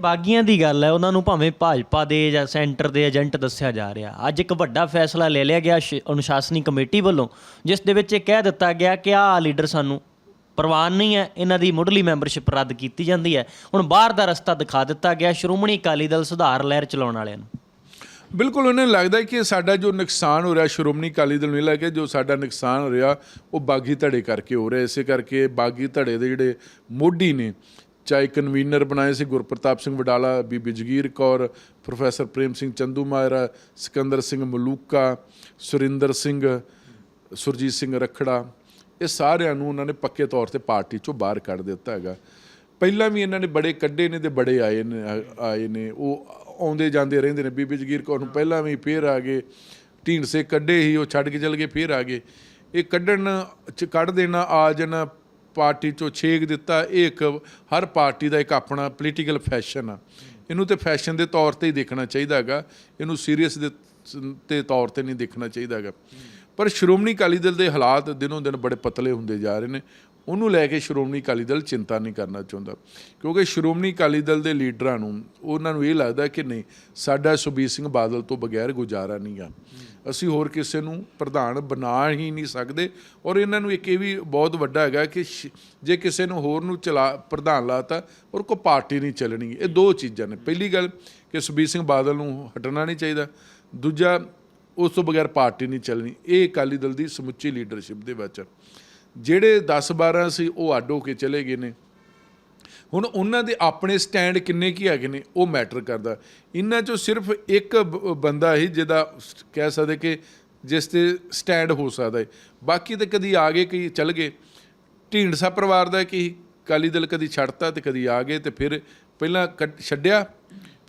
ਬਾਗੀਆਂ ਦੀ ਗੱਲ ਹੈ, ਉਹਨਾਂ ਨੂੰ ਭਾਵੇਂ ਭਾਜਪਾ ਦੇ ਜਾਂ ਸੈਂਟਰ ਦੇ ਏਜੰਟ ਦੱਸਿਆ ਜਾ ਰਿਹਾ। ਅੱਜ ਇੱਕ ਵੱਡਾ ਫੈਸਲਾ ਲੈ ਲਿਆ ਗਿਆ ਸ਼- ਅਨੁਸ਼ਾਸਨੀ ਕਮੇਟੀ ਵੱਲੋਂ, ਜਿਸ ਦੇ ਵਿੱਚ ਇਹ ਕਹਿ ਦਿੱਤਾ ਗਿਆ ਕਿ ਆਹ ਲੀਡਰ ਸਾਨੂੰ ਪ੍ਰਵਾਨ ਨਹੀਂ ਹੈ, ਇਹਨਾਂ ਦੀ ਮੁੱਢਲੀ ਮੈਂਬਰਸ਼ਿਪ ਰੱਦ ਕੀਤੀ ਜਾਂਦੀ ਹੈ। ਹੁਣ ਬਾਹਰ ਦਾ ਰਸਤਾ ਦਿਖਾ ਦਿੱਤਾ ਗਿਆ ਸ਼੍ਰੋਮਣੀ ਅਕਾਲੀ ਦਲ ਸੁਧਾਰ ਲਹਿਰ ਚਲਾਉਣ ਵਾਲਿਆਂ ਨੂੰ। ਬਿਲਕੁਲ, ਉਹਨੇ ਲੱਗਦਾ ਹੈ ਕਿ ਸਾਡਾ ਜੋ ਨੁਕਸਾਨ ਹੋ ਰਿਹਾ ਸ਼੍ਰੋਮਣੀ ਅਕਾਲੀ ਦਲ ਨੂੰ, ਇਹ ਲੱਗੇ ਜੋ ਸਾਡਾ ਨੁਕਸਾਨ ਹੋ ਰਿਹਾ, ਉਹ ਬਾਗੀ ਧੜੇ ਕਰਕੇ ਹੋ ਰਿਹਾ। ਇਸੇ ਕਰਕੇ ਬਾਗੀ ਧੜੇ ਦੇ ਜਿਹੜੇ ਮੋਢੀ ਨੇ ਚਾਹੇ ਕਨਵੀਨਰ ਬਣਾਏ ਸੀ ਗੁਰਪ੍ਰਤਾਪ ਸਿੰਘ ਵਡਾਲਾ, ਬੀਬੀ ਜਗੀਰ ਕੌਰ, ਪ੍ਰੋਫੈਸਰ ਪ੍ਰੇਮ ਸਿੰਘ ਚੰਦੂ ਮਾਇਰਾ ਸਿਕੰਦਰ ਸਿੰਘ ਮਲੂਕਾ, ਸੁਰਿੰਦਰ ਸਿੰਘ, ਸੁਰਜੀਤ ਸਿੰਘ ਰਖੜਾ। ਇਹ ਸਾਰਿਆਂ ਨੂੰ ਉਹਨਾਂ ਨੇ ਪੱਕੇ ਤੌਰ ਤੇ ਪਾਰਟੀ ਚੋਂ ਬਾਹਰ ਕੱਢ ਦਿੱਤਾ ਹੈਗਾ। ਪਹਿਲਾਂ ਵੀ ਇਹਨਾਂ ਨੇ ਬੜੇ ਕੱਢੇ ਨੇ ਤੇ ਬੜੇ ਆਏ ਨੇ ਆਏ ਨੇ। ਉਹ ਆਉਂਦੇ ਜਾਂਦੇ ਰਹਿੰਦੇ ਨੇ। ਬੀਬੀ ਜਗੀਰ ਕੌਰ ਨੂੰ ਪਹਿਲਾਂ ਵੀ ਫੇਰ ਆ ਗਏ। ਢੀਂਡਸੇ ਕੱਢੇ ਹੀ ਉਹ ਛੱਡ ਕੇ ਚਲ ਗਏ, ਫੇਰ ਆ ਗਏ। ਇਹ ਕੱਢਣ ਚ, ਕੱਢ ਦੇਣਾ ਆ ਜਾਣਾ ਪਾਰਟੀ ਚੋਂ ਛੇਕ ਦਿੱਤਾ, ਇਹ ਇੱਕ ਹਰ ਪਾਰਟੀ ਦਾ ਇੱਕ ਆਪਣਾ ਪੋਲੀਟੀਕਲ ਫੈਸ਼ਨ ਆ। ਇਹਨੂੰ ਤੇ ਫੈਸ਼ਨ ਦੇ ਤੌਰ ਤੇ ਹੀ ਦੇਖਣਾ ਚਾਹੀਦਾ ਹੈਗਾ। ਇਹਨੂੰ ਸੀਰੀਅਸ ਦੇ ਤੇ ਤੌਰ ਤੇ ਨਹੀਂ ਦੇਖਣਾ ਚਾਹੀਦਾ ਹੈਗਾ। ਪਰ ਸ਼੍ਰੋਮਣੀ ਅਕਾਲੀ ਦਲ ਦੇ ਹਾਲਾਤ ਦਿਨੋਂ ਦਿਨ ਬੜੇ ਪਤਲੇ ਹੁੰਦੇ ਜਾ ਰਹੇ ਨੇ। ਉਹਨੂੰ ਲੈ ਕੇ ਸ਼੍ਰੋਮਣੀ ਅਕਾਲੀ ਦਲ ਚਿੰਤਾ ਨਹੀਂ ਕਰਨਾ ਚਾਹੁੰਦਾ। ਕਿਉਂਕਿ ਸ਼੍ਰੋਮਣੀ ਅਕਾਲੀ ਦਲ ਦੇ ਲੀਡਰਾਂ ਨੂੰ, ਉਹਨਾਂ ਨੂੰ ਇਹ ਲੱਗਦਾ ਕਿ ਨਹੀਂ, ਸਾਡਾ ਸੁਬੀਰ ਸਿੰਘ ਬਾਦਲ ਤੋਂ ਬਗੈਰ ਗੁਜ਼ਾਰਾ ਨਹੀਂ ਆ। ਅਸੀਂ ਹੋਰ ਕਿਸੇ ਨੂੰ ਪ੍ਰਧਾਨ ਬਣਾ ਹੀ ਨਹੀਂ ਸਕਦੇ। ਔਰ ਇਹਨਾਂ ਨੂੰ ਇੱਕ ਇਹ ਵੀ ਬਹੁਤ ਵੱਡਾ ਹੈਗਾ ਕਿ ਸ਼- ਜੇ ਕਿਸੇ ਨੂੰ ਹੋਰ ਨੂੰ ਚਲਾ, ਪ੍ਰਧਾਨ ਲਾਤਾ, ਔਰ ਕੋ ਪਾਰਟੀ ਨਹੀਂ ਚੱਲਣੀ। ਇਹ ਦੋ ਚੀਜ਼ਾਂ ਨੇ। ਪਹਿਲੀ ਗੱਲ ਕਿ ਸੁਬੀਰ ਸਿੰਘ ਬਾਦਲ ਨੂੰ ਹਟਣਾ ਨਹੀਂ ਚਾਹੀਦਾ। ਦੂਜਾ, ਉਸ ਤੋਂ ਬਗੈਰ ਪਾਰਟੀ ਨਹੀਂ ਚੱਲਣੀ। ਇਹ ਅਕਾਲੀ ਦਲ ਦੀ ਸਮੁੱਚੀ ਲੀਡਰਸ਼ਿਪ ਦੇ ਵਿੱਚ ਆ। ਜਿਹੜੇ 10 12 ਸੀ, ਉਹ ਅੱਡ ਹੋ ਕੇ ਚਲੇ ਗਏ ਨੇ। ਹੁਣ ਉਹਨਾਂ ਦੇ ਆਪਣੇ ਸਟੈਂਡ ਕਿੰਨੇ ਕੀ ਹੈਗੇ ਨੇ, ਉਹ ਮੈਟਰ ਕਰਦਾ। ਇਹਨਾਂ ਚੋਂ ਸਿਰਫ ਇੱਕ ਬ- ਬੰਦਾ ਹੀ ਜਿਹਦਾ ਕਹਿ ਸਕਦੇ ਕਿ ਜਿਸ ਤੇ ਸਟੈਂਡ ਹੋ ਸਕਦਾ ਹੈ ਬਾਕੀ ਤੇ ਕਦੀ ਆ ਗਏ, ਕਈ ਚੱਲ ਗਏ। ਢੀਂਡਸਾ ਪਰਿਵਾਰ ਦਾ ਕੀ ਕਾਲੀ ਦਲ ਕਦੀ ਛੱਡਤਾ ਤੇ ਕਦੀ ਆ ਗਏ ਤੇ ਫਿਰ ਪਹਿਲਾਂ ਕੱਢ- ਛੱਡਿਆ,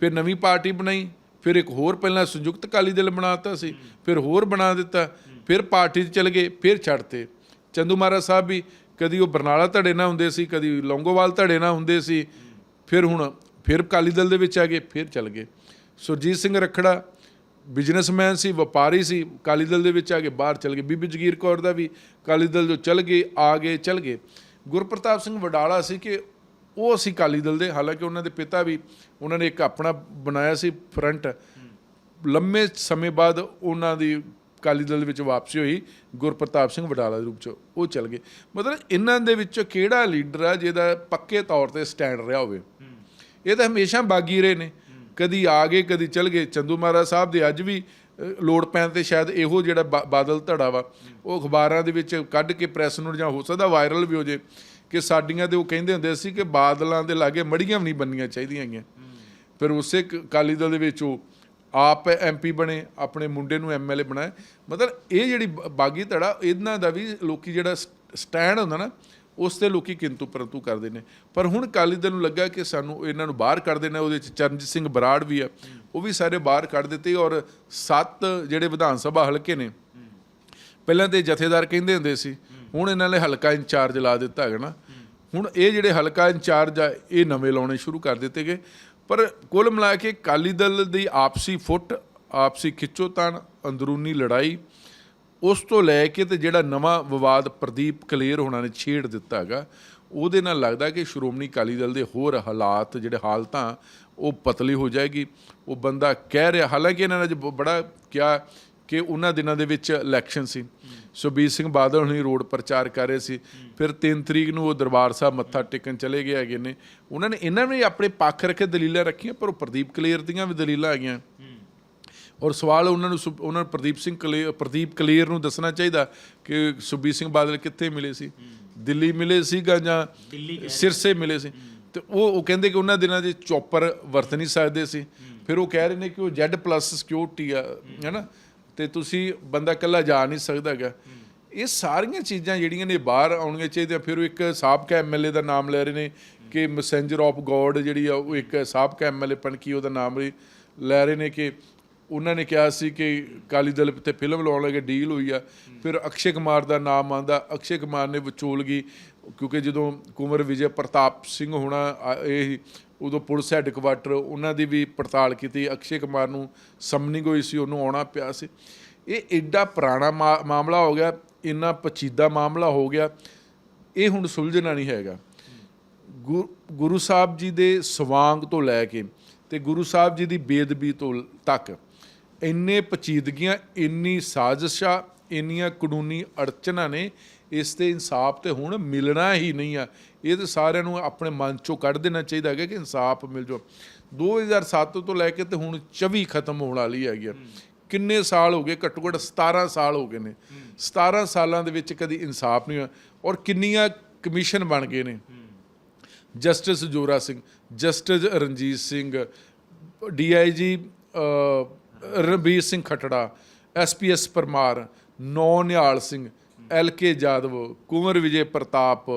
ਫਿਰ ਨਵੀਂ ਪਾਰਟੀ ਬਣਾਈ, ਫਿਰ ਇੱਕ ਹੋਰ ਪਹਿਲਾਂ ਸੰਯੁਕਤ ਅਕਾਲੀ ਦਲ ਬਣਾਤਾ ਸੀ, ਫਿਰ ਹੋਰ ਬਣਾ ਦਿੱਤਾ, ਫਿਰ ਪਾਰਟੀ 'ਚ ਚਲ ਗਏ, ਫਿਰ ਛੱਡਤੇ। ਚੰਦੂ ਮਹਾਰਾਜ ਸਾਹਿਬ ਵੀ ਕਦੀ ਉਹ ਬਰਨਾਲਾ ਧੜੇ ਨਾਲ ਹੁੰਦੇ ਸੀ, ਕਦੀ ਲੌਂਗੋਵਾਲ ਧੜੇ ਨਾਲ ਹੁੰਦੇ ਸੀ, ਫਿਰ ਹੁਣ ਫਿਰ ਅਕਾਲੀ ਦਲ ਦੇ ਵਿੱਚ ਆ ਗਏ, ਫਿਰ ਚੱਲ ਗਏ। ਸੁਰਜੀਤ ਸਿੰਘ ਰਖੜਾ ਬਿਜ਼ਨਸਮੈਨ ਸੀ, ਵਪਾਰੀ ਸੀ, ਅਕਾਲੀ ਦਲ ਦੇ ਵਿੱਚ ਆ ਕੇ ਬਾਹਰ ਚਲ ਗਏ। ਬੀਬੀ ਜਗੀਰ ਕੌਰ ਦਾ ਵੀ ਅਕਾਲੀ ਦਲ ਜੋ ਚਲ ਗਏ, ਆ ਗਏ, ਚਲ ਗਏ। ਗੁਰਪ੍ਰਤਾਪ ਸਿੰਘ ਵਡਾਲਾ ਸੀ ਕਿ ਉਹ ਅਸੀਂ ਅਕਾਲੀ ਦਲ ਦੇ, ਹਾਲਾਂਕਿ ਉਹਨਾਂ ਦੇ ਪਿਤਾ ਵੀ ਉਹਨਾਂ ਨੇ ਇੱਕ ਆਪਣਾ ਬਣਾਇਆ ਸੀ ਫਰੰਟ। ਲੰਮੇ ਸਮੇਂ ਬਾਅਦ ਉਹਨਾਂ ਦੀ ਅਕਾਲੀ ਦਲ ਦੇ ਵਿੱਚ ਵਾਪਸੀ ਹੋਈ ਗੁਰਪ੍ਰਤਾਪ ਸਿੰਘ ਵਡਾਲਾ ਦੇ ਰੂਪ ਚ ਉਹ ਚਲ ਗਏ। ਮਤਲਬ ਇਹਨਾਂ ਦੇ ਵਿੱਚੋਂ ਕਿਹੜਾ ਲੀਡਰ ਆ ਜਿਹਦਾ ਪੱਕੇ ਤੌਰ ਤੇ ਸਟੈਂਡ ਰਿਹਾ ਹੋਵੇ? ਇਹ ਤਾਂ ਹਮੇਸ਼ਾ ਬਾਗੀ ਰਹੇ ਨੇ। ਕਦੀ ਆ ਗਏ ਕਦੀ ਚਲ ਗਏ। ਚੰਦੂ ਮਹਾਰਾਜ ਸਾਹਿਬ ਦੇ ਅੱਜ ਵੀ ਲੋੜ ਪੈਣ ਤੇ ਸ਼ਾਇਦ ਇਹੋ ਜਿਹੜਾ ਬਾਦਲ ਧੜਾ ਵਾ ਉਹ ਅਖਬਾਰਾਂ ਦੇ ਵਿੱਚ ਕੱਢ ਕੇ ਪ੍ਰੈਸ ਨੂੰ ਜਾਂ ਹੋ ਸਕਦਾ ਵਾਇਰਲ ਵੀ ਹੋ ਜੇ ਕਿ ਸਾਡੀਆਂ ਤੇ ਉਹ ਕਹਿੰਦੇ ਹੁੰਦੇ ਸੀ ਕਿ ਬਾਦਲਾਂ ਦੇ ਲਾਗੇ ਮੜੀਆਂ ਵੀ ਨਹੀਂ ਬੰਨੀਆਂ ਚਾਹੀਦੀਆਂ ਹੈਗੀਆਂ। ਫਿਰ ਉਸੇ ਕ- ਅਕਾਲੀ ਦਲ ਦੇ ਵਿੱਚ ਉਹ ਆਪ ਐਮਪੀ ਬਣੇ, ਆਪਣੇ ਮੁੰਡੇ ਨੂੰ ਐਮਐਲਏ ਬਣਾਏ ਮਤਲਬ ਇਹ ਜਿਹੜੀ ਬਾਗੀ ਧੜਾ, ਇਹਨਾਂ ਦਾ ਵੀ ਲੋਕੀ ਜਿਹੜਾ ਸਟੈਂਡ ਹੁੰਦਾ ਨਾ, ਉਸ ਤੇ ਲੋਕੀ ਕਿੰਤੂ ਪਰੰਤੂ ਕਰਦੇ ਨੇ। ਪਰ ਹੁਣ ਅਕਾਲੀ ਦਲ ਨੂੰ ਲੱਗਾ ਕਿ ਸਾਨੂੰ ਇਹਨਾਂ ਨੂੰ ਬਾਹਰ ਕੱਢ ਦੇਣਾ, ਉਹਦੇ ਚ ਚਰਨਜੀਤ ਸਿੰਘ ਬਰਾੜ ਵੀ ਆ, ਉਹ ਵੀ ਸਾਰੇ ਬਾਹਰ ਕੱਢ ਦਿੱਤੇ ਔਰ ਸੱਤ ਜਿਹੜੇ ਵਿਧਾਨ ਸਭਾ ਹਲਕੇ ਨੇ, ਪਹਿਲਾਂ ਤੇ ਜਥੇਦਾਰ ਕਹਿੰਦੇ ਹੁੰਦੇ ਸੀ, ਹੁਣ ਇਹਨਾਂ ਨੇ ਹਲਕਾ ਇੰਚਾਰਜ ਲਾ ਦਿੱਤਾ ਹੈਗਾ ਨਾ। ਹੁਣ ਇਹ ਜਿਹੜੇ ਹਲਕਾ ਇੰਚਾਰਜ ਆ, ਇਹ ਨਵੇਂ ਲਾਉਣੇ ਸ਼ੁਰੂ ਕਰ ਦਿੱਤੇ ਗਏ। ਪਰ ਕੁੱਲ ਮਿਲਾ ਕੇ ਅਕਾਲੀ ਦਲ ਦੀ ਆਪਸੀ ਫੁੱਟ, ਆਪਸੀ ਖਿੱਚੋਤਾਣ ਅੰਦਰੂਨੀ ਲੜਾਈ, ਉਸ ਤੋਂ ਲੈ ਕੇ ਤੇ ਜਿਹੜਾ ਨਵਾਂ ਵਿਵਾਦ ਪ੍ਰਦੀਪ ਕਲੇਰ ਹੋਣਾ ਨੇ ਛੇੜ ਦਿੱਤਾ ਹੈਗਾ, ਉਹਦੇ ਨਾਲ ਲੱਗਦਾ ਕਿ ਸ਼੍ਰੋਮਣੀ ਅਕਾਲੀ ਦਲ ਦੇ ਹੋਰ ਹਾਲਾਤ ਜਿਹੜੇ ਹਾਲਤਾਂ, ਉਹ ਪਤਲੀ ਹੋ ਜਾਏਗੀ। ਉਹ ਬੰਦਾ ਕਹਿ ਰਿਹਾ, ਹਾਲਾਂਕਿ ਇਹਨਾਂ ਨੇ ਅੱਜ ਬ- ਬੜਾ ਕਿਹਾ ਕਿ ਉਹਨਾਂ ਦਿਨਾਂ ਦੇ ਵਿੱਚ ਇਲੈਕਸ਼ਨ ਸੀ। ਸੁਬੀਰ ਸਿੰਘ ਬਾਦਲ ਹੁਣੀ ਰੋਡ ਪ੍ਰਚਾਰ ਕਰ ਰਹੇ ਸੀ। ਫਿਰ 3 ਤਰੀਕ ਨੂੰ ਉਹ ਦਰਬਾਰ ਸਾਹਿਬ ਮੱਥਾ ਟੇਕਣ ਚਲੇ ਗਏ ਹੈਗੇ ਨੇ। ਉਹਨਾਂ ਨੇ ਇਹਨਾਂ ਨੇ ਆਪਣੇ ਪੱਖ ਰੱਖੇ ਦਲੀਲਾਂ ਰੱਖੀਆਂ ਪਰ ਉਹ ਪ੍ਰਦੀਪ ਕਲੇਰ ਦੀਆਂ ਵੀ ਦਲੀਲਾਂ ਹੈਗੀਆਂ। ਔਰ ਸਵਾਲ ਉਹਨਾਂ ਨੂੰ ਉਹਨਾਂ ਨੂੰ ਪ੍ਰਦੀਪ ਸਿੰਘ ਕਲੇ ਪ੍ਰਦੀਪ ਕਲੀਅਰ ਨੂੰ ਦੱਸਣਾ ਚਾਹੀਦਾ ਕਿ ਸੁਬੀਰ ਸਿੰਘ ਬਾਦਲ ਕਿੱਥੇ ਮਿਲੇ ਸੀ? ਦਿੱਲੀ ਮਿਲੇ ਸੀਗਾ ਜਾਂ ਸਿਰਸੇ ਮਿਲੇ ਸੀ? ਤੇ ਉਹ ਉਹ ਕਹਿੰਦੇ ਕਿ ਉਹਨਾਂ ਦਿਨਾਂ 'ਚ ਚੌਪਰ ਵਰਤ ਨਹੀਂ ਸਕਦੇ ਸੀ। ਫਿਰ ਉਹ ਕਹਿ ਰਹੇ ਨੇ ਕਿ ਉਹ Z+ ਸਿਕਿਉਰਿਟੀ ਆ ਹੈਨਾ? ਤੇ ਤੁਸੀਂ ਬੰਦਾ ਇਕੱਲਾ ਜਾ ਨਹੀਂ ਸਕਦਾ ਹੈਗਾ। ਇਹ ਸਾਰੀਆਂ ਚੀਜ਼ਾਂ ਜਿਹੜੀਆਂ ਨੇ ਬਾਹਰ ਆਉਣੀਆਂ ਚਾਹੀਦੀਆਂ, ਫਿਰ ਉਹ ਇੱਕ ਸਾਬਕਾ ਐਮਐਲਏ ਦਾ ਨਾਮ ਲੈ ਰਹੇ ਨੇ ਕਿ ਮੈਸੇਂਜਰ ਆਫ ਗੋਡ ਜਿਹੜੀ ਆ, ਉਹ ਇੱਕ ਸਾਬਕਾ ਐਮਐਲਏ ਪਣਕੀ ਉਹਦਾ ਨਾਮ ਵੀ ਲੈ ਰਹੇ ਨੇ ਕਿ ਉਹਨਾਂ ਨੇ ਕਿਹਾ ਸੀ ਕਿ ਕਾਲੀ ਦਲ ਤੇ ਫਿਲਮ ਲਾਉਣ ਲੱਗੇ ਡੀਲ ਹੋਈ ਆ। ਫਿਰ ਅਕਸ਼ੇ ਕੁਮਾਰ ਦਾ ਨਾਮ ਆਂਦਾ ਅਕਸ਼ੇ ਕੁਮਾਰ ਨੇ ਵਿਚੋਲਗੀ ਕਿਉਂਕਿ ਜਦੋਂ ਕੁੰਵਰ ਵਿਜੇ ਪ੍ਰਤਾਪ ਸਿੰਘ ਹੋਣਾ, ਆ- ਇਹ ਉਦੋਂ ਪੁਲਿਸ ਹੈੱਡਕੁਆਟਰ ਉਹਨਾਂ ਦੀ ਵੀ ਪੜਤਾਲ ਕੀਤੀ। ਅਕਸ਼ੇ ਕੁਮਾਰ ਨੂੰ ਸਮਨਿੰਗ ਹੋਈ ਸੀ, ਉਹਨੂੰ ਆਉਣਾ ਪਿਆ ਸੀ। ਇਹ ਐਡਾ ਪੁਰਾਣਾ ਮਾ- ਮਾਮਲਾ ਹੋ ਗਿਆ, ਇੰਨਾ ਪਚੀਦਾ ਮਾਮਲਾ ਹੋ ਗਿਆ, ਇਹ ਹੁਣ ਸੁਲਝਣਾ ਨਹੀਂ ਹੈਗਾ। ਗੁ- ਗੁਰੂ ਸਾਹਿਬ ਜੀ ਦੇ ਸਵਾਂਗ ਤੋਂ ਲੈ ਕੇ ਤੇ ਗੁਰੂ ਸਾਹਿਬ ਜੀ ਦੀ ਬੇਦਬੀ ਤੋਂ ਤੱਕ ਇੰਨੇ ਪਚੀਦਗੀਆਂ ਇੰਨੀ ਸਾਜ਼ਿਸ਼ਾਂ, ਇੰਨੀਆਂ ਕਾਨੂੰਨੀ ਅੜਚਨਾਂ ਨੇ ਇਸ ਤੇ ਇਨਸਾਫ ਤੇ ਹੁਣ ਮਿਲਣਾ ਹੀ ਨਹੀਂ ਆ। ਇਹ ਤੇ ਸਾਰਿਆਂ ਨੂੰ ਆਪਣੇ ਮਨ ਚੋਂ ਕੱਢ ਦੇਣਾ ਚਾਹੀਦਾ ਹੈਗਾ ਕਿ ਇਨਸਾਫ ਮਿਲ ਜਾਓ 2007 ਤੋਂ ਲੈ ਕੇ ਤੇ ਹੁਣ 24 ਖਤਮ ਹੋਣ ਵਾਲੀ ਹੈਗੀ ਆ। ਕਿੰਨੇ ਸਾਲ ਹੋ ਗਏ? ਘੱਟੋ ਘੱਟ 17 ਸਾਲ ਹੋ ਗਏ ਨੇ। 17 ਸਾਲਾਂ ਦੇ ਵਿੱਚ ਕਦੀ ਇਨਸਾਫ ਨਹੀਂ ਹੋਇਆ ਔਰ ਕਿੰਨੀਆਂ ਕਮਿਸ਼ਨ ਬਣ ਗਏ ਨੇ। Justice Jora Singh, justice Ranjit Singh, DIG Ranbir Singh Khatra, SPS Parmar, Naunihal Singh ਐਲਕੇ Jadav, Kunwar Vijay Pratap,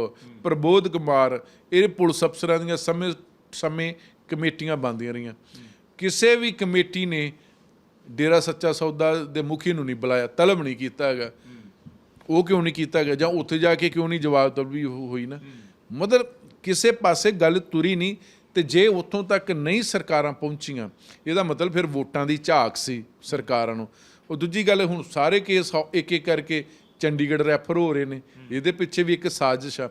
Prabodh Kumar, ਇਹ ਪੁਲਿਸ ਅਫਸਰਾਂ ਦੀਆਂ ਸਮੇਂ ਸਮੇਂ ਕਮੇਟੀਆਂ ਬਣਦੀਆਂ ਰਹੀਆਂ। ਕਿਸੇ ਵੀ ਕਮੇਟੀ ਨੇ ਡੇਰਾ ਸੱਚਾ ਸੌਦਾ ਦੇ ਮੁਖੀ ਨੂੰ ਨਹੀਂ ਬੁਲਾਇਆ, ਤਲਬ ਨਹੀਂ ਕੀਤਾ ਹੈਗਾ। ਉਹ ਕਿਉਂ ਨਹੀਂ ਕੀਤਾ ਗਿਆ ਜਾਂ ਉੱਥੇ ਜਾ ਕੇ ਕਿਉਂ ਨਹੀਂ ਜਵਾਬ ਤਲਬੀ ਹੋਈ ਨਾ? ਮਤਲਬ ਕਿਸੇ ਪਾਸੇ ਗੱਲ ਤੁਰੀ ਨਹੀਂ ਤੇ ਜੇ ਉੱਥੋਂ ਤੱਕ ਨਹੀਂ ਸਰਕਾਰਾਂ ਪਹੁੰਚੀਆਂ, ਇਹਦਾ ਮਤਲਬ ਫਿਰ ਵੋਟਾਂ ਦੀ ਝਾਕ ਸੀ ਸਰਕਾਰਾਂ ਨੂੰ। ਉਹ ਦੂਜੀ ਗੱਲ, ਹੁਣ ਸਾਰੇ ਕੇਸ ਇੱਕ ਇੱਕ ਕਰਕੇ ਚੰਡੀਗੜ੍ਹ ਰੈਫਰ ਹੋ ਰਹੇ ਨੇ। ਇਹਦੇ ਪਿੱਛੇ ਵੀ ਇੱਕ ਸਾਜ਼ਿਸ਼ ਆ।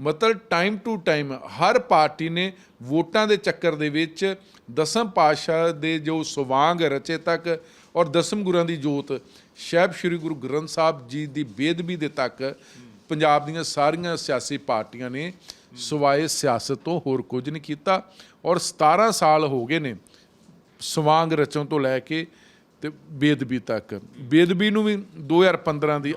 ਮਤਲਬ ਟਾਈਮ ਟੂ ਟਾਈਮ ਹਰ ਪਾਰਟੀ ਨੇ ਵੋਟਾਂ ਦੇ ਚੱਕਰ ਦੇ ਵਿੱਚ ਦਸਮ ਪਾਤਸ਼ਾਹ ਦੇ ਜੋ ਸਵਾਂਗ ਰਚੇ ਤੱਕ ਔਰ ਦਸਮ ਗੁਰਾਂ ਦੀ ਜੋਤ, ਸ਼ਹਿਬ ਸ੍ਰੀ ਗੁਰੂ ਗ੍ਰੰਥ ਸਾਹਿਬ ਜੀ ਦੀ ਬੇਦਬੀ ਦੇ ਤੱਕ ਪੰਜਾਬ ਦੀਆਂ ਸਾਰੀਆਂ ਸਿਆਸੀ ਪਾਰਟੀਆਂ ਨੇ ਸਵਾਏ ਸਿਆਸਤ ਤੋਂ ਹੋਰ ਕੁਝ ਨਹੀਂ ਕੀਤਾ ਔਰ 17 ਸਾਲ ਹੋ ਗਏ ਨੇ ਸਵਾਂਗ ਰਚਣ ਤੋਂ ਲੈ ਕੇ ਤੇ ਬੇਦਬੀ ਤੱਕ। ਬੇਦਬੀ ਨੂੰ ਵੀ 2015 ਦੀ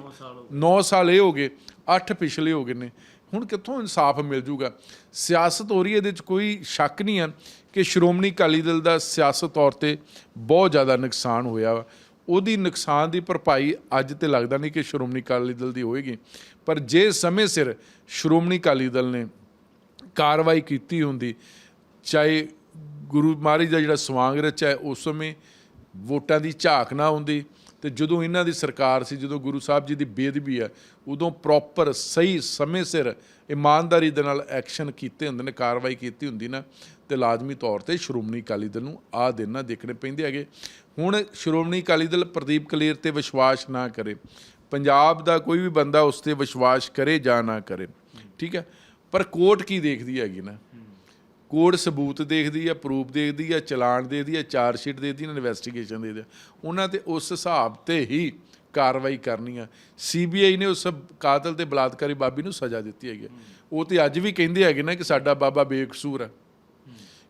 9 ਸਾਲ ਇਹ ਹੋ ਗਏ 8 ਪਿਛਲੇ ਹੋ ਗਏ ਨੇ। ਹੁਣ ਕਿੱਥੋਂ ਇਨਸਾਫ ਮਿਲ ਜੂਗਾ? ਸਿਆਸਤ ਹੋ ਰਹੀ ਹੈ ਇਹਦੇ ਵਿੱਚ ਕੋਈ ਸ਼ੱਕ ਨਹੀਂ ਹੈ ਕਿ ਸ਼੍ਰੋਮਣੀ ਅਕਾਲੀ ਦਲ ਦਾ ਸਿਆਸਤ ਤੌਰ ਤੇ ਬਹੁਤ ਜ਼ਿਆਦਾ ਨੁਕਸਾਨ ਹੋਇਆ ਵਾ। ਉਹਦੀ ਨੁਕਸਾਨ ਦੀ ਭਰਪਾਈ ਅੱਜ ਤੇ ਲੱਗਦਾ ਨਹੀਂ ਕਿ ਸ਼੍ਰੋਮਣੀ ਅਕਾਲੀ ਦਲ ਦੀ ਹੋਏਗੀ। ਪਰ ਜੇ ਸਮੇਂ ਸਿਰ ਸ਼੍ਰੋਮਣੀ ਅਕਾਲੀ ਦਲ ਨੇ ਕਾਰਵਾਈ ਕੀਤੀ ਹੁੰਦੀ ਚਾਹੇ ਗੁਰੂ ਮਹਾਰਾਜ ਦਾ ਜਿਹੜਾ ਸਵਾਂਗ ਰਚਿਆ ਹੈ, ਉਸ ਸਮੇਂ ਵੋਟਾਂ ਦੀ ਝਾਕ ਨਾ ਹੁੰਦੀ ਤੇ ਜਦੋਂ ਇਹਨਾਂ ਦੀ ਸਰਕਾਰ ਸੀ, ਜਦੋਂ ਗੁਰੂ ਸਾਹਿਬ ਜੀ ਦੀ ਬੇਦਬੀ ਹੈ, ਉਦੋਂ ਪ੍ਰੋਪਰ ਸਹੀ ਸਮੇਂ ਸਿਰ ਇਮਾਨਦਾਰੀ ਦੇ ਨਾਲ ਐਕਸ਼ਨ ਕੀਤੇ ਹੁੰਦੇ ਨੇ, ਕਾਰਵਾਈ ਕੀਤੀ ਹੁੰਦੀ ਨਾ, ਤੇ ਲਾਜ਼ਮੀ ਤੌਰ ਤੇ ਸ਼੍ਰੋਮਣੀ ਅਕਾਲੀ ਦਲ ਨੂੰ ਆ ਦਿਨ ਨਾ ਦੇਖਣੇ ਪੈਂਦੇ ਹੈਗੇ। ਹੁਣ ਸ਼੍ਰੋਮਣੀ ਅਕਾਲੀ ਦਲ ਪ੍ਰਦੀਪ ਕਲੇਰ ਤੇ ਵਿਸ਼ਵਾਸ ਨਾ ਕਰੇ, ਪੰਜਾਬ ਦਾ ਕੋਈ ਵੀ ਬੰਦਾ ਉਸ ਤੇ ਵਿਸ਼ਵਾਸ ਕਰੇ ਜਾਂ ਨਾ ਕਰੇ, ਠੀਕ ਹੈ? ਪਰ ਕੋਰਟ ਕੀ ਦੇਖਦੀ ਹੈਗੀ ਨਾ? ਕੋਰਟ ਸਬੂਤ ਦੇਖਦੀ ਆ, ਪ੍ਰੂਫ ਦੇਖਦੀ ਆ, ਚਲਾਨ ਦੇਖਦੀ ਆ, ਚਾਰਜ ਸ਼ੀਟ ਦੇਖਦੀ ਆ ਇਨਵੈਸਟੀਗੇਸ਼ਨ ਦੇਖਦੀ ਆ। ਉਹਨਾਂ ਤੇ ਉਸ ਹਿਸਾਬ ਤੇ ਹੀ ਕਾਰਵਾਈ ਕਰਨੀ ਆ। ਸੀਬੀਆਈ ਨੇ ਉਸ ਕਾਤਲ ਤੇ ਬਲਾਤਕਾਰੀ ਬਾਬੀ ਨੂੰ ਸਜ਼ਾ ਦਿੱਤੀ ਹੈਗੀ ਆ। ਉਹ ਤੇ ਅੱਜ ਵੀ ਕਹਿੰਦੇ ਹੈਗੇ ਨਾ ਕਿ ਸਾਡਾ ਬਾਬਾ ਬੇਕਸੂਰ ਆ।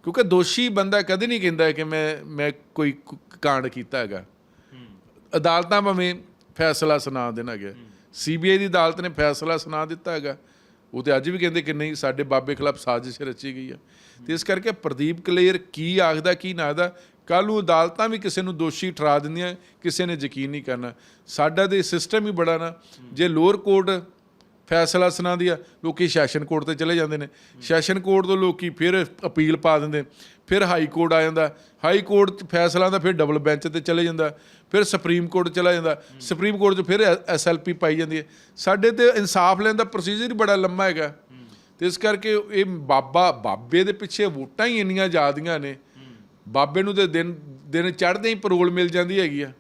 ਕਿਉਂਕਿ ਦੋਸ਼ੀ ਬੰਦਾ ਕਦੇ ਨਹੀਂ ਕਹਿੰਦਾ ਕਿ ਮੈਂ ਮੈਂ ਕੋਈ ਕਾਂਡ ਕੀਤਾ ਹੈਗਾ। ਅਦਾਲਤਾਂ ਭਾਵੇਂ ਫੈਸਲਾ ਸੁਣਾ ਦੇਣ ਹੈਗੇ ਸੀਬੀਆਈ ਦੀ ਅਦਾਲਤ ਨੇ ਫੈਸਲਾ ਸੁਣਾ ਦਿੱਤਾ ਹੈਗਾ। ਉਹ ਤੇ ਅੱਜ ਵੀ ਕਹਿੰਦੇ ਕਿ ਨਹੀਂ, ਸਾਡੇ ਬਾਬੇ ਖਿਲਾਫ ਸਾਜ਼ਿਸ਼ ਰਚੀ ਗਈ ਆ। ਤੇ ਇਸ ਕਰਕੇ ਪ੍ਰਦੀਪ ਕਲੇਰ ਕੀ ਆਖਦਾ, ਕੀ ਨਾ ਆਖਦਾ ਕੱਲ ਨੂੰ ਅਦਾਲਤਾਂ ਵੀ ਕਿਸੇ ਨੂੰ ਦੋਸ਼ੀ ਠਰਾ ਦਿੰਦੀਆਂ, ਕਿਸੇ ਨੇ ਯਕੀਨ ਨਹੀਂ ਕਰਨਾ। ਸਾਡਾ ਤੇ ਸਿਸਟਮ ਹੀ ਬੜਾ ਨਾ। ਜੇ ਲੋਅਰ ਕੋਰਟ ਫੈਸਲਾ ਸੁਣਾਉਂਦੀ ਆ ਲੋਕੀ ਸੈਸ਼ਨ ਕੋਰਟ ਤੇ ਚਲੇ ਜਾਂਦੇ ਨੇ। ਸੈਸ਼ਨ ਕੋਰਟ ਤੋਂ ਲੋਕੀ ਫਿਰ ਅਪੀਲ ਪਾ ਦਿੰਦੇ ਫਿਰ ਹਾਈ ਕੋਰਟ ਆ ਜਾਂਦਾ। ਹਾਈ ਕੋਰਟ ਚ ਫੈਸਲਾ ਦਾ ਫਿਰ ਡਬਲ ਬੈਂਚ ਤੇ ਚਲੇ ਜਾਂਦਾ ਫਿਰ ਸੁਪਰੀਮ ਕੋਰਟ ਚਲਾ ਜਾਂਦਾ। ਸੁਪਰੀਮ ਕੋਰਟ 'ਚ ਫਿਰ ਐਸਐਲਪੀ ਪਾਈ ਜਾਂਦੀ ਹੈ। ਸਾਡੇ ਤੇ ਇਨਸਾਫ ਲੈਣ ਦਾ ਪ੍ਰੋਸੀਜਰ ਹੀ ਬੜਾ ਲੰਮਾ ਹੈਗਾ। ਤੇ ਇਸ ਕਰਕੇ ਇਹ ਬਾਬਾ ਬਾਬੇ ਦੇ ਪਿੱਛੇ ਵੋਟਾਂ ਹੀ ਇੰਨੀਆਂ ਜ਼ਿਆਦੀਆਂ ਨੇ। ਬਾਬੇ ਨੂੰ ਤੇ ਦਿਨ ਦਿਨ ਚੜ੍ਹਦੇ ਹੀ ਪਰੋਲ ਮਿਲ ਜਾਂਦੀ ਹੈਗੀ ਆ।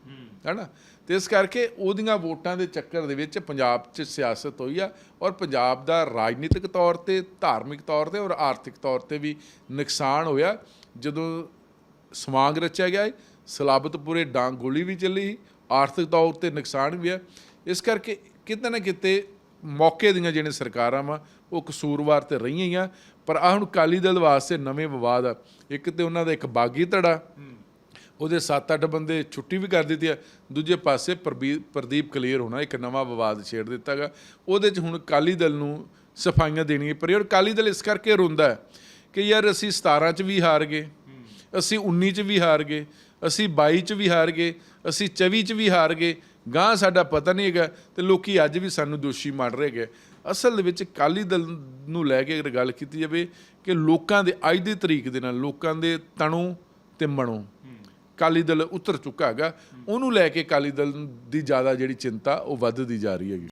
ਹੈਨਾ? ਤੇ ਇਸ ਕਰਕੇ ਉਹਦੀਆਂ ਵੋਟਾਂ ਦੇ ਚੱਕਰ ਦੇ ਵਿੱਚ ਪੰਜਾਬ 'ਚ ਸਿਆਸਤ ਹੋਈ ਆ ਔਰ ਪੰਜਾਬ ਦਾ ਰਾਜਨੀਤਿਕ ਤੌਰ ਤੇ ਧਾਰਮਿਕ ਤੌਰ ਤੇ ਔਰ ਆਰਥਿਕ ਤੌਰ ਤੇ ਵੀ ਨੁਕਸਾਨ ਹੋਇਆ। ਜਦੋਂ ਸਮਾਂਗ ਰਚਿਆ ਗਿਆ ਹੈ ਸਲਾਬਤਪੁਰੇ ਡਾਂਗ ਗੋਲੀ ਵੀ ਚੱਲੀ ਸੀ, ਆਰਥਿਕ ਤੌਰ ਤੇ ਨੁਕਸਾਨ ਵੀ ਆ। ਇਸ ਕਰਕੇ ਕਿਤੇ ਨਾ ਕਿਤੇ ਮੌਕੇ ਦੀਆਂ ਜਿਹੜੀਆਂ ਸਰਕਾਰਾਂ ਵਾ ਉਹ ਕਸੂਰਵਾਰ ਤੇ ਰਹੀਆਂ ਹੀ ਆ। ਪਰ ਆ ਹੁਣ ਅਕਾਲੀ ਦਲ ਵਾਸਤੇ ਨਵੇਂ ਵਿਵਾਦ ਆ। ਇੱਕ ਤੇ ਉਹਨਾਂ ਦਾ ਇੱਕ ਬਾਗੀ ਧੜਾ ਉਹਦੇ 7-8 ਬੰਦੇ ਛੁੱਟੀ ਵੀ ਕਰ ਦਿੱਤੀ ਹੈ ਦੂਜੇ ਪਾਸੇ ਪ੍ਰਬੀ- ਪ੍ਰਦੀਪ ਕਲੀਅਰ ਹੋਣਾ ਇੱਕ ਨਵਾਂ ਵਿਵਾਦ ਛੇੜ ਦਿੱਤਾਗਾ ਉਹਦੇ 'ਚ ਹੁਣ ਅਕਾਲੀ ਦਲ ਨੂੰ ਸਫਾਈਆਂ ਦੇਣੀਆਂ ਪਰ ਔਰ ਅਕਾਲੀ ਦਲ ਇਸ ਕਰਕੇ ਰੋਂਦਾ ਹੈ ਕਿ ਯਾਰ ਅਸੀਂ 17 'ਚ ਵੀ ਹਾਰ ਗਏ, ਅਸੀਂ 19 'ਚ ਵੀ ਹਾਰ ਗਏ, ਅਸੀਂ 22 'ਚ ਵੀ ਹਾਰ ਗਏ, ਅਸੀਂ 24 'ਚ ਵੀ ਹਾਰ ਗਏ। ਗਾਂ ਸਾਡਾ ਪਤਾ ਨਹੀਂ ਹੈਗਾ ਤੇ ਲੋਕੀ ਅੱਜ ਵੀ ਸਾਨੂੰ ਦੋਸ਼ੀ ਮੰਨ ਰਹੇ ਹੈਗੇ। ਅਸਲ ਦੇ ਵਿੱਚ ਅਕਾਲੀ ਦਲ ਨੂੰ ਲੈ ਕੇ ਅਗਰ ਗੱਲ ਕੀਤੀ ਜਾਵੇ ਕਿ ਲੋਕਾਂ ਦੇ ਅੱਜ ਦੀ ਤਰੀਕ ਦੇ ਨਾਲ ਲੋਕਾਂ ਦੇ ਤਣੋਂ ਤੇ ਮਣੋਂ ਅਕਾਲੀ ਦਲ ਉਤਰ ਚੁੱਕਾ ਹੈਗਾ, ਉਹਨੂੰ ਲੈ ਕੇ ਅਕਾਲੀ ਦਲ ਦੀ ਜ਼ਿਆਦਾ ਜਿਹੜੀ ਚਿੰਤਾ, ਉਹ ਵੱਧਦੀ ਜਾ ਰਹੀ ਹੈਗੀ।